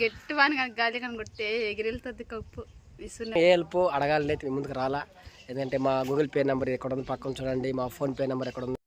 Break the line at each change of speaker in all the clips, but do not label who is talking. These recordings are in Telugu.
గట్టి వాని గాలి కానీ కొట్టే ఎగిరిల్తుంది కప్పు.
ఏ హెల్ప్? అడగాలి ముందుకు రాలా. ఎందుకంటే మా గూగుల్ పే నెంబర్ ఎక్కడ ఉంది పక్కన చూడండి. మా ఫోన్ పే నెంబర్ ఎక్కడ ఉంది?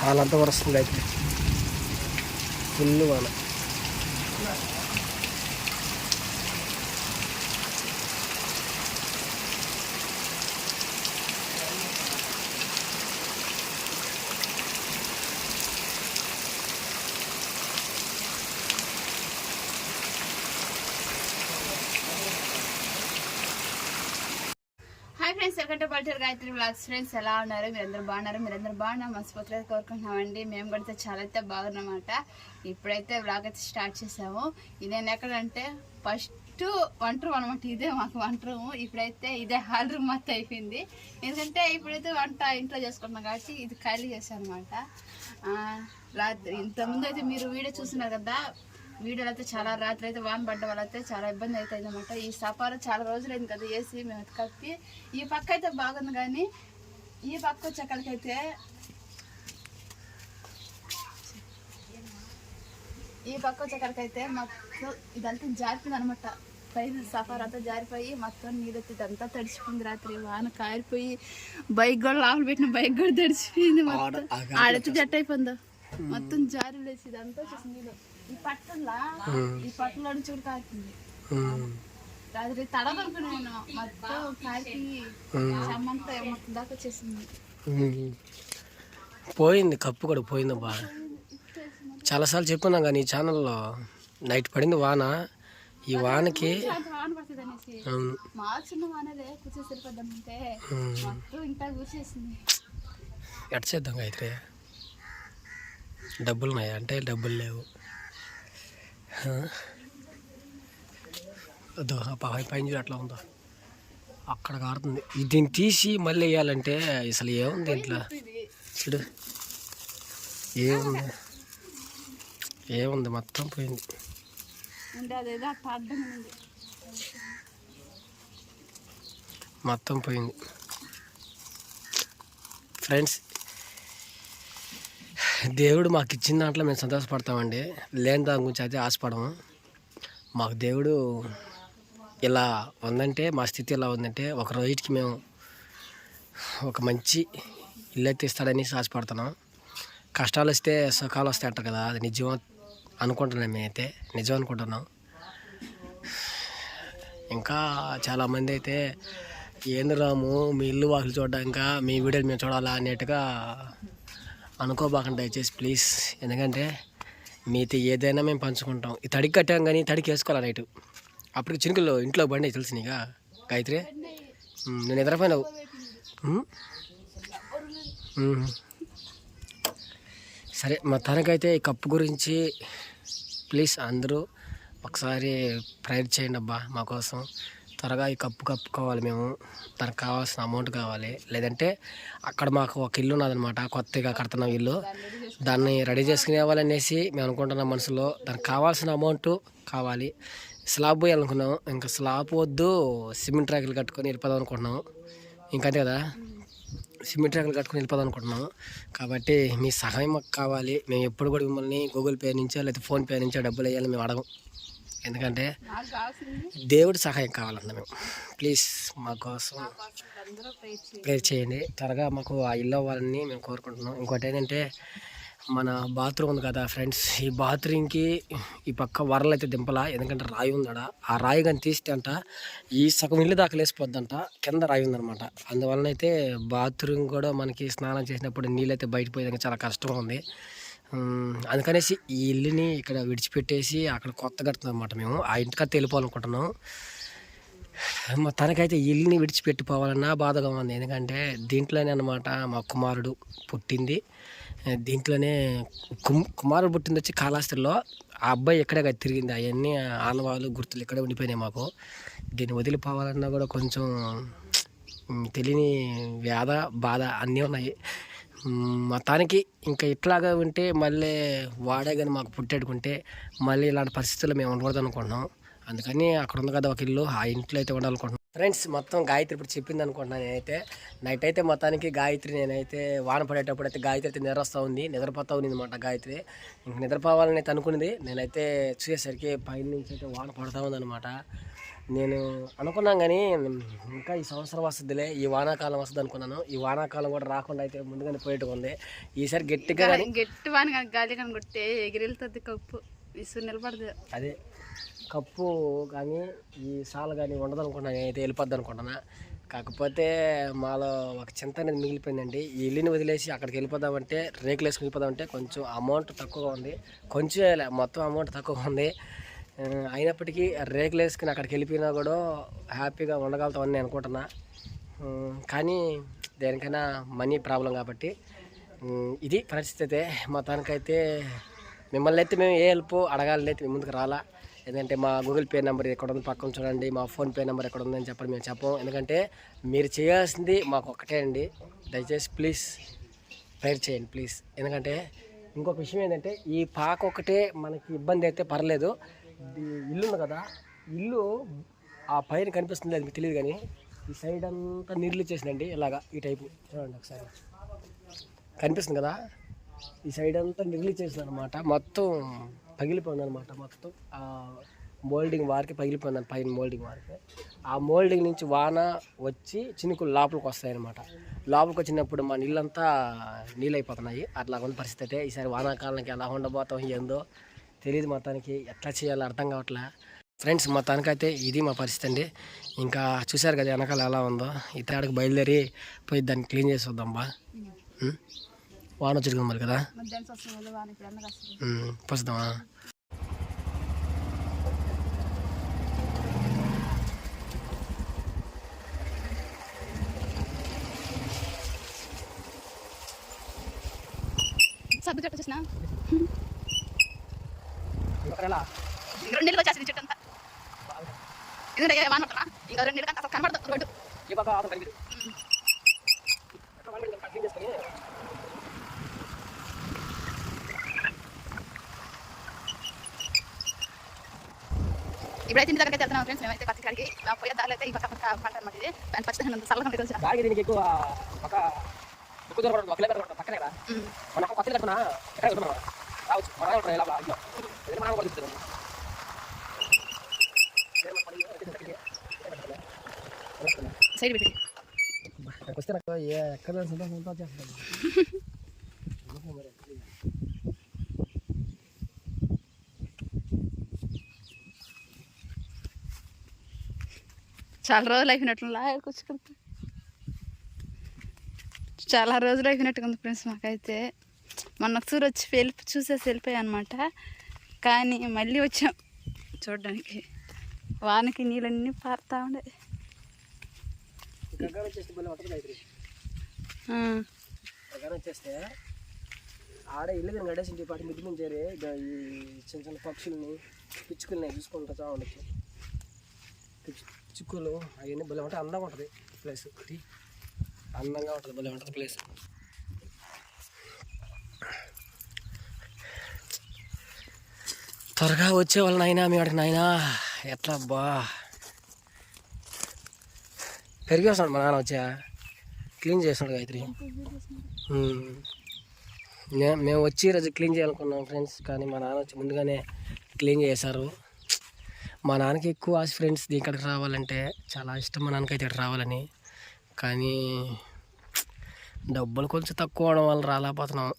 చాలా అంత వస్తుంది అయితే ఫుల్ వాన
హాయ్ ఫ్రెండ్స్ వెల్కమ్ టు పల్చర్ గాయత్రి బ్లాగ్స్ ఫ్రెండ్స్ ఎలా ఉన్నారు? మీరందరూ బాగున్నారు? మీరందరూ బాగున్నా మనస్ఫూర్తిగా కోరుకుంటున్నామండి. మేము కూడా చాలా అయితే బాగున్నమాట ఇప్పుడైతే బ్లాగ్ అయితే స్టార్ట్ చేసాము. ఇది నేను ఎక్కడంటే ఫస్ట్ వంట రూమ్ అనమాట ఇదే మాకు వంట రూమ్. ఇప్పుడైతే ఇదే హాల్ రూమ్ మొత్తం అయిపోయింది. ఎందుకంటే ఇప్పుడైతే వంట ఇంట్లో చేసుకుంటున్నాం కాబట్టి ఇది ఖాళీ చేశాను అనమాట రాత్రి ఇంతకుముందు అయితే మీరు వీడియో చూస్తున్నారు కదా వీడియోలు అయితే చాలా రాత్రి అయితే వాన పడ్డ వాళ్ళైతే చాలా ఇబ్బంది అవుతుంది అనమాట ఈ సఫారా చాలా రోజులైంది కదా వేసి మేము అయితే కప్పి ఈ పక్క అయితే బాగుంది కానీ ఈ పక్క వచ్చేక్కడికైతే ఈ పక్క వచ్చేక్కడికైతే మొత్తం ఇదంతా జారిపోయింది అనమాట పైన సఫార్ అంతా జారిపోయి మొత్తం నీళ్ళు ఇదంతా తడిచిపోయింది రాత్రి. వాన కారిపోయి బైక్ కూడా లోపల పెట్టిన బైక్ కూడా తడిచిపోయింది మొత్తం. ఆడైతే జట్ అయిపోయిందో. మొత్తం జారి లేచి ఇదంతా వచ్చేసింది నీళ్ళు. ఈ పట్టంలా ఈ పట్టంలో నుంచి కూడా కారుతుంది రాత్రి తడగనుకున్నా నేను మొత్తం కారికి చెమ్మంతా మొత్తం దాకా వచ్చేసింది.
పోయింది కప్పు కూడా పోయింది బా. చాలాసార్లు చెప్పున్నాం కానీ ఈ ఛానల్లో నైట్ పడింది వాన. ఈ వానకి అవును, ఎట్ చేద్దాం గాయత్రి డబ్బులు ఉన్నాయా అంటే డబ్బులు లేవు? అదో పై పైన చూడు అట్లా ఉందో. అక్కడ కారుతుంది. దీన్ని తీసి మళ్ళీ వేయాలంటే అసలు ఏముంది దీంట్లో?
ఇది
చూడు. ఏముంది? ఏముంది? మొత్తం పోయింది. మొత్తం పోయింది. ఫ్రెండ్స్ దేవుడు మాకు ఇచ్చిన దాంట్లో మేము సంతోషపడతామండి. లేని దాని గురించి అయితే ఆశపడము. మాకు దేవుడు ఇలా ఉందంటే మా స్థితి ఎలా ఉందంటే ఒక రోజుకి మేము ఒక మంచి ఇల్లు అయితే ఇస్తాడని ఆశపడుతున్నాం. కష్టాలు వస్తే సుఖాలు వస్తాయి అంటారు కదా అది నిజం అనుకుంటున్నాం మేమైతే. నిజం అనుకుంటున్నాం. ఇంకా చాలామంది అయితే ఏంది రాము మీ ఇల్లు వాకిలు చూడడానికి? మీ వీడియోలు మేము చూడాలా? అన్నట్టుగా అనుకోబాకండి దయచేసి ప్లీజ్. ఎందుకంటే మీతో ఏదైనా మేము పంచుకుంటాం. ఈ తడికి కట్టాం కానీ తడికి వేసుకోవాలి నైట్ అప్పటికి చినుకులు ఇంట్లో బండి తెలుసు నీగా గాయత్రి? నేను నిద్రపోయినావు సరే మా తనకైతే ఈ కప్పు గురించి ప్లీజ్ అందరూ ఒకసారి ప్రేయర్ చేయండి అబ్బా మా కోసం. త్వరగా ఈ కప్పు కప్పుకోవాలి మేము. దానికి కావాల్సిన అమౌంట్ కావాలి. లేదంటే అక్కడ మాకు ఒక ఇల్లు ఉన్నదనమాట కొత్తగా కడుతున్నాం ఇల్లు. దాన్ని రెడీ చేసుకునేవాళ్ళనేసి మేము అనుకుంటున్నాం మనసులో. దానికి కావాల్సిన అమౌంట్ కావాలి. స్లాబ్ పోయాలనుకున్నాం. ఇంకా స్లాబ్ వద్దు. సిమెంట్ ట్రాకులు కట్టుకొని వెళ్ళిపోదాం అనుకుంటున్నాం. ఇంకంతే కదా? సిమెంట్ రేకులు కట్టుకుని వెళ్ళిపోదాం అనుకుంటున్నాం. కాబట్టి మీ సహాయం మాకు కావాలి. మేము ఎప్పుడు కూడా మిమ్మల్ని గూగుల్ పే నుంచో లేకపోతే ఫోన్పే నుంచో డబ్బులు వేయాలని మేము అడగం. ఎందుకంటే దేవుడి సహాయం కావాలన్న మేము. ప్లీజ్ మా కోసం
ప్రేర్ చేయండి.
త్వరగా మాకు ఆ ఇల్లు అవ్వాలని మేము కోరుకుంటున్నాం. ఇంకోటి ఏంటంటే మన బాత్రూమ్ ఉంది కదా ఫ్రెండ్స్ ఈ బాత్రూమ్కి ఈ పక్క వరలు అయితే దింపలా. ఎందుకంటే రాయి ఉందడ ఆ రాయి కానీ తీస్తే అంట ఈ సగం ఇల్లు దాకా లేసిపోద్దంట కింద రాయి ఉందన్నమాట. అందువలన అయితే బాత్రూమ్ కూడా మనకి స్నానం చేసినప్పుడు నీళ్ళు అయితే బయట పోయేదానికి చాలా కష్టంగా ఉంది. అందుకనేసి ఈ ఇల్లుని ఇక్కడ విడిచిపెట్టేసి అక్కడ కొత్త కడుతున్నాం అనమాట మేము. ఆ ఇంటికైతే వెళ్ళిపోవాలనుకుంటున్నాం తనకైతే ఈ ఇల్లుని విడిచిపెట్టిపోవాలన్నా బాధగా ఉంది. ఎందుకంటే దీంట్లోనే అనమాట మా కుమారుడు పుట్టింది. దీంట్లోనే కుమ్ కుమారుడు పుట్టింది వచ్చి కాళాస్త్రిలో ఆ అబ్బాయి ఎక్కడే తిరిగింది. అవన్నీ ఆనవాళ్ళు గుర్తులు ఇక్కడే ఉండిపోయినాయి మాకు. దీన్ని వదిలిపోవాలన్నా కూడా కొంచెం తెలియని వ్యాధ బాధ అన్నీ ఉన్నాయి. మతానికి ఇంకా ఇట్లాగా ఉంటే మళ్ళీ వాడే కానీ మాకు పుట్టేడుకుంటే మళ్ళీ ఇలాంటి పరిస్థితుల్లో మేము ఉండకూడదు అనుకుంటున్నాం. అందుకని అక్కడ ఉంది కదా ఒక ఇల్లు ఆ ఇంట్లో అయితే ఉండాలనుకుంటున్నాం. ఫ్రెండ్స్ మొత్తం గాయత్రి ఇప్పుడు చెప్పింది అనుకుంటున్నాను నేనైతే. నైట్ అయితే మొత్తానికి గాయత్రి నేనైతే వాన పడేటప్పుడు అయితే గాయత్రి అయితే నిద్రస్తూ ఉంది నిద్రపోతా ఉంది అనమాట గాయత్రి. ఇంక నిద్రపోవాలని అయితే అనుకున్నది నేనైతే చూసేసరికి పైన నుంచి అయితే వాన పడతా ఉందన్నమాట. నేను అనుకున్నాం కానీ ఇంకా ఈ సంవత్సరం వస్తుందిలే ఈ వానాకాలం వస్తుంది అనుకున్నాను. ఈ వానాకాలం కూడా రాకుండా అయితే ముందుగానే పోయేట్టుగా ఉంది. ఈసారి గట్టిగా
గట్టి వాని గాలి కానీ కొట్టే ఎగిరిల్తుంది కప్పు. ఇసు నిలబడదు.
అదే కప్పు కానీ ఈ సాల కానీ ఉండదు అనుకుంటున్నాను నేనైతే వెళ్ళిపోద్ది అనుకుంటున్నా. కాకపోతే మాలో ఒక చింత అనేది మిగిలిపోయిందండి. ఈ ఇల్లుని వదిలేసి అక్కడికి వెళ్ళిపోదామంటే రేకులు వేసుకుని వెళ్ళిపోదామంటే కొంచెం అమౌంట్ తక్కువగా ఉంది. కొంచెం మొత్తం అమౌంట్ తక్కువగా ఉంది. అయినప్పటికీ రేకులు వేసుకుని అక్కడికి వెళ్ళిపోయినా కూడా హ్యాపీగా ఉండగలుగుతామని నేను అనుకుంటున్నా. కానీ దేనికైనా మనీ ప్రాబ్లం కాబట్టి ఇది పరిస్థితి అయితే మొత్తానికైతే మిమ్మల్ని అయితే మేము ఏ హెల్ప్ అడగాలని అయితే ముందుకు రాలా. ఎందుకంటే మా గూగుల్ పే నెంబర్ ఎక్కడ ఉంది పక్కన చూడండి మా ఫోన్ పే నెంబర్ ఎక్కడ ఉందని చెప్పండి మేము చెప్పం. ఎందుకంటే మీరు చేయాల్సింది మాకు ఒక్కటే అండి. దయచేసి ప్లీజ్ ప్రేర్ చేయండి ప్లీజ్. ఎందుకంటే ఇంకొక విషయం ఏంటంటే ఈ పాక ఒకటే మనకి ఇబ్బంది అయితే పర్లేదు. ఇల్లు ఉంది కదా. ఇల్లు ఆ పైన కనిపిస్తుంది అది మీకు తెలియదు కానీ ఈ సైడ్ అంతా నీళ్ళు ఇచ్చేసిందండి ఇలాగా ఈ టైపు చూడండి ఒకసారి. కనిపిస్తుంది కదా? ఈ సైడ్ అంతా నీళ్ళు ఇచ్చేసింది అనమాట మొత్తం పగిలిపోయింది అనమాట మొత్తం. ఆ మోల్డింగ్ వారికి పగిలిపోయింది పైన మోల్డింగ్ వారికి. ఆ మోల్డింగ్ నుంచి వాన వచ్చి చినుకులు లోపలికి వస్తాయి అనమాట లోపలికి వచ్చినప్పుడు మా నీళ్ళంతా నీళ్ళు అయిపోతున్నాయి. అట్లా ఉన్న పరిస్థితి అయితే ఈసారి వానాకాలానికి ఎలా ఉండబోతాం ఏందో తెలియదు మొత్తానికి ఎట్లా చేయాలో అర్థం కావట్లే. ఫ్రెండ్స్ మొత్తానికైతే ఇది మా పరిస్థితి అండి. ఇంకా చూశారు కదా వెనకాల ఎలా ఉందో. ఈ బయలుదేరి పోయి దాన్ని క్లీన్ చేసి వద్దాం బా. వాన వచ్చి మరి కదా?
పసుదామా? వస్తుంది కదా వాన ఇప్పుడు అందరికి వస్తుంది
ఉం, పోసిద్దామా
సర్దు చెట్టు చూసిన
ఎలా
రెండు నెలలు వచ్చేసింది చెట్టు అంతా. ఎందుకంటే వాన పడతా ఇంకా రెండు నెలలు అసలు కనబడదు రోడ్డు
ఈ పక్క ఆటో కనిపిదు క్లీన్ చేసుకొని
ఇప్పుడైతే ఇంటి దగ్గరికి వెళ్తున్నాం ఫ్రెండ్స్. మేమైతే పత్తి కాడికి పోయే దారిలో అయితే ఈ పక్క పక్క పంట అనమాట ఇది. దాని అంత చల్లగా ఉంటుంది తెలుసా
దానికి దీనికి ఎక్కువ ఒక ఎక్కువ దూరం పడదు, ఒక కిలోమీటర్ పక్కనే కదా. మన కొత్త కట్టుకున్నా ఎక్కడ ఉంటున్నాం రావచ్చు మన ఉంటాయి ఇలా ఇంట్లో ఇది మనం కూడా చెప్తారు
సైడ్ పెట్టి
వస్తే నాకు ఏ ఎక్కడ సంతోషం అంతా చేస్తాను
చాలా రోజులు అయిపోయినట్లు లాగొచ్చుకుంటా చాలా రోజులు అయిపోయినట్టుగా ఉంది ఫ్రెండ్స్ మాకైతే. మొన్న ఒకసారి వచ్చి వెళ్ళి చూసేసి వెళ్ళిపోయాయి అనమాట కానీ మళ్ళీ వచ్చాం. చూడడానికి వానకి నీళ్ళన్నీ పారుతా ఉండే
వచ్చేస్తే ఆడ ఇల్లు కానీ గడేసి పాటి మిద్ది నుంచి చేరి ఈ చిన్న చిన్న పక్షుల్ని పిచ్చుకుల్ని చూసుకుంటా ఉండొచ్చు పిచ్చు- చిక్కులు అవన్నీ భలే ఉంటాయి అందంగా ఉంటుంది ప్లేస్ అందంగా ఉంటుంది భలే ఉంటుంది ప్లేస్ త్వరగా వచ్చే వాళ్ళ నాయనా మీ వాడికి నాయనా. ఎట్లా అబ్బా పెరిగి వస్తాడు మా నాన్న వచ్చా. క్లీన్ చేస్తున్నాడు గాయత్రి. మేము వచ్చి రోజు క్లీన్ చేయాలనుకున్నాం ఫ్రెండ్స్ కానీ మా నాన్న వచ్చి ముందుగానే క్లీన్ చేశారు. మా నాన్నకి ఎక్కువ ఆశ ఫ్రెండ్స్ ఇక్కడికి రావాలంటే చాలా ఇష్టం మా నాన్నకి అయితే ఇక్కడ రావాలని. కానీ డబ్బులు కొంచెం తక్కువ అవడం వల్ల రాలేకపోతున్నాం.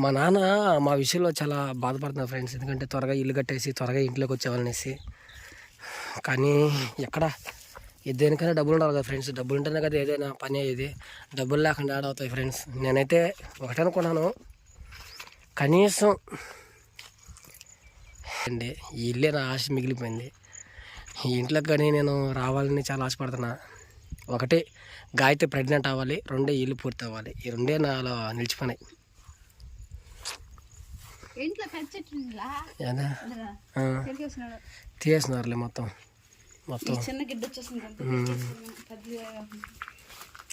మా నాన్న మా విషయంలో చాలా బాధపడుతున్నారు ఫ్రెండ్స్. ఎందుకంటే త్వరగా ఇల్లు కట్టేసి త్వరగా ఇంట్లోకి వచ్చేవాళ్ళనేసి కానీ ఎక్కడ ఏ దేనికైనా డబ్బులు ఉండాలి కదా ఫ్రెండ్స్. డబ్బులు ఉంటేనే కదా ఏదైనా పని అయ్యేది. డబ్బులు లేకుండా యాడ్ అవుతాయి ఫ్రెండ్స్. నేనైతే ఒకటే అనుకున్నాను. కనీసం అండి ఈ ఇల్లే నా ఆశ మిగిలిపోయింది. ఈ ఇంట్లోకి కానీ నేను రావాలని చాలా ఆశపడుతున్నా. ఒకటి గాయత్రి ప్రెగ్నెంట్ అవ్వాలి. రెండే ఇల్లు పూర్తి అవ్వాలి ఈ రెండే నాలో నిలిచిపోయినాయి
ఇంట్లో పెద్ద చెట్టు ఉందిలా?
ఏదా
ఇందులో
ఆ,
చెరికేసినాడు.
తీసేస్తున్నారులే మొత్తం. మొత్తం.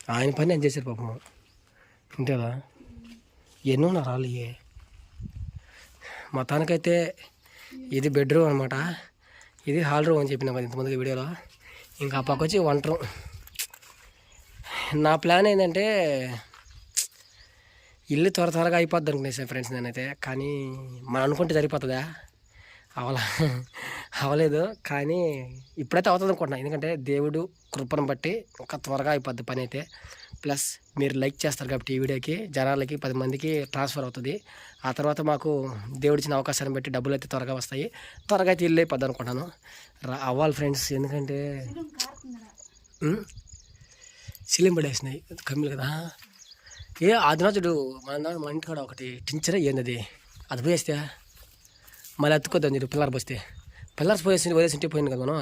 ఆయన పని నేను చేశారు పాపం? ఇంతేదా ఎన్నో నా రాళ్ళు మొత్తానికైతే ఇది బెడ్రూమ్ అనమాట ఇది హాల్ రూమ్ అని చెప్పిన కదా ఇంతమంది వీడియోలో. ఇంకా పక్క వచ్చి వంట రూమ్. నా ప్లాన్ ఏంటంటే ఇల్లు త్వర త్వరగా అయిపోద్ది అనుకునేసాను ఫ్రెండ్స్ నేనైతే. కానీ మనం అనుకుంటే సరిపోతుందా? అవలా అవలేదు. కానీ ఇప్పుడైతే అవుతుంది అనుకుంటున్నాను ఎందుకంటే దేవుడు కృపను బట్టి ఇంకా త్వరగా అయిపోద్ది పని అయితే. ప్లస్ మీరు లైక్ చేస్తారు కాబట్టి ఈ వీడియోకి. జనాలకి పది మందికి ట్రాన్స్ఫర్ అవుతుంది. ఆ తర్వాత మాకు దేవుడు ఇచ్చిన అవకాశాన్ని బట్టి డబ్బులు అయితే త్వరగా వస్తాయి. త్వరగా అయితే ఇల్లు అయిపోద్ది అనుకుంటాను అవ్వాలి ఫ్రెండ్స్. ఎందుకంటే సిలిం పడేసినాయి. కమ్మిలు కదా. ఏ ఆదినాథుడు మన మన ఇంటికాడ ఒకటి టించరే ఏంది అది అది పోయేస్తే మళ్ళీ అతుక్కొద్దాం మీరు పిల్లర్ పోస్తే. పిల్లర్స్ పోయేసి వదిలేసి ఇంటికి పోయింది కదా మనం.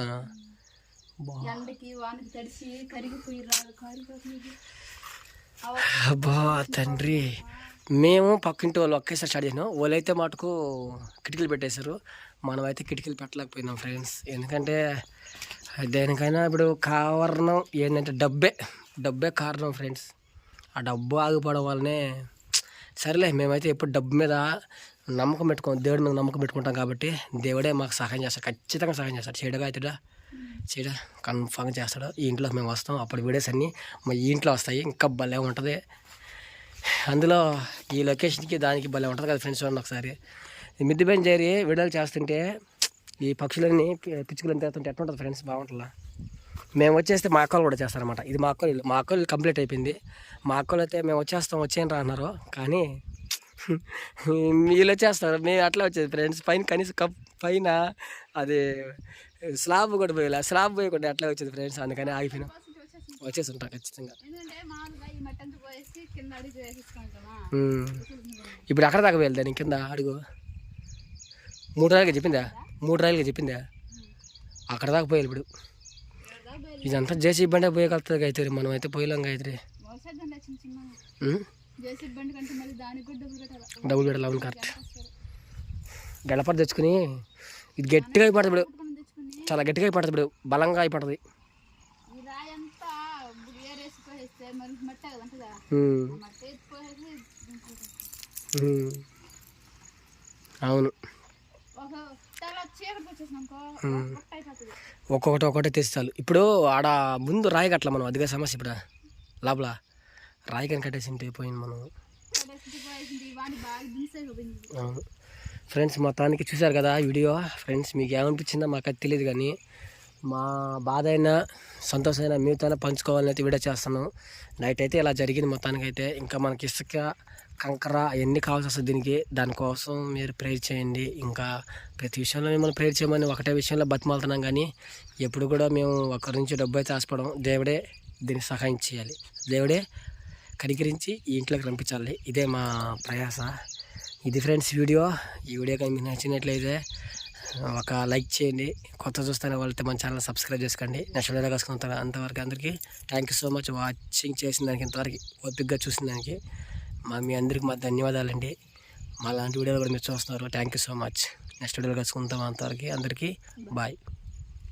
అబ్బా తండ్రి. మేము పక్కింటి వాళ్ళు ఒకేసారి స్టార్ట్ చేసినాం. వాళ్ళైతే మటుకు కిటికీలు పెట్టేశారు. మనం అయితే కిటికీలు పెట్టలేకపోయినాం ఫ్రెండ్స్. ఎందుకంటే దేనికైనా ఇప్పుడు కారణం ఏంటంటే డబ్బే. డబ్బే కారణం ఫ్రెండ్స్. ఆ డబ్బు ఆగిపోవడం వల్లనే సరేలే మేమైతే ఎప్పుడు డబ్బు మీద నమ్మకం పెట్టుకోం దేవుడి మీద నమ్మకం పెట్టుకుంటాం కాబట్టి దేవుడే మాకు సహాయం చేస్తాడు ఖచ్చితంగా సహాయం చేస్తాడు. చేయడగా అవుతాడా చేయడా కన్ఫామ్ చేస్తాడు. ఈ ఇంట్లోకి మేము వస్తాం. అప్పుడు వీడియోస్ అన్నీ మా ఈ ఇంట్లో వస్తాయి. ఇంకా భలే ఉంటుంది. అందులో ఈ లొకేషన్కి దానికి భలే ఉంటుంది కదా ఫ్రెండ్స్ చూడండి ఒకసారి. మిద్ది పైన చేరి వీడియోలు చేస్తుంటే ఈ పక్షులన్నీ పిచ్చుకలు తిరుగుతుంటే ఎట్లా ఉంటుంది ఫ్రెండ్స్? బాగుంటుందా? మేము వచ్చేస్తే మా అక్కలు కూడా చేస్తారన్నమాట. ఇది మా అక్కలు మా అక్కలు కంప్లీట్ అయిపోయింది. మా అక్కలు అయితే మేము వచ్చేస్తాం వచ్చేయని రా అన్నారు. కానీ వీళ్ళు వచ్చేస్తారు. మేము అట్లా వచ్చేది ఫ్రెండ్స్. పైన కనీసం కప్ పైన అది స్లాబ్ కూడా పోయేలా. స్లాబ్ పోయకుండా అట్లా వచ్చేది ఫ్రెండ్స్. అందుకని ఆగిపోయినాం. వచ్చేసి ఉంటాం ఖచ్చితంగా. ఇప్పుడు అక్కడ దాకా వెళ్దాం కింద అడుగు. మూడు రాయలుగా చెప్పిందా? మూడు రాయలుగా చెప్పిందా? అక్కడ దాకా పోయాలి ఇప్పుడు. ఇదంతా జేసీ బండే పోయగలుగుతుంది గాయత్రి మనం అయితే పోయలేం గాయత్రి
డబ్బులు పెట్టాలి
డబుల్ కరెక్ట్. గడపడ తెచ్చుకుని ఇది గట్టిగా అయిపోతుంది ఇప్పుడు చాలా గట్టిగా అయిపోతుంది ఇప్పుడు బలంగా అయిపోతుంది. అవును. ఒక్కొక్కటి ఒక్కొక్కటి తెస్తాలు. ఇప్పుడు ఆడ ముందు రాయి కట్టల మనం అదిగా సమస్య ఇప్పుడు. లోపల రాయి కని కట్టేసి ఉంటే పోయింది మనం. అవును. ఫ్రెండ్స్ మొత్తానికి చూశారు కదా వీడియో. ఫ్రెండ్స్ మీకు ఏమనిపించిందో మాకు అది తెలియదు కానీ మా బాధ అయినా సంతోషమైనా మీతోనే పంచుకోవాలని అయితే వీడియో చేస్తాను నైట్ అయితే ఇలా జరిగింది మొత్తానికైతే. ఇంకా మనకి ఇసుక కంకర అవన్నీ కావాల్సి వస్తుంది దీనికి. దానికోసం మీరు ప్రేర్ చేయండి. ఇంకా ప్రతి విషయంలో మిమ్మల్ని ప్రేర్ చేయమని ఒకటే విషయంలో బతిమాలుతున్నాం కానీ ఎప్పుడు కూడా మేము ఒకరి నుంచి డబ్బు అయితే ఆశపడం దేవుడే దీనికి సహాయం చేయాలి. దేవుడే కనికరించి ఈ ఇంట్లోకి రంపించాలి ఇదే మా ప్రయాస. ఇది ఫ్రెండ్స్ వీడియో. ఈ వీడియో కానీ మీకు నచ్చినట్లయితే ఒక లైక్ చేయండి. కొత్త చూస్తున్న వాళ్ళతో మన ఛానల్ సబ్స్క్రైబ్ చేసుకోండి. నెక్స్ట్ వీడియో కలుసుకుంటారు అంతవరకు అందరికీ thank you so much watching చేసిన దానికి ఇంతవరకు ఓపిక్గా చూసిన దానికి. మా మీ అందరికి మా ధన్యవాదాలండి. మా లాంటి వీడియోలు కూడా మీరు చూస్తున్నారు. Thank you so much next వీడియోలో కలుసుకుంటాం అంతవరకు. అందరికీ బాయ్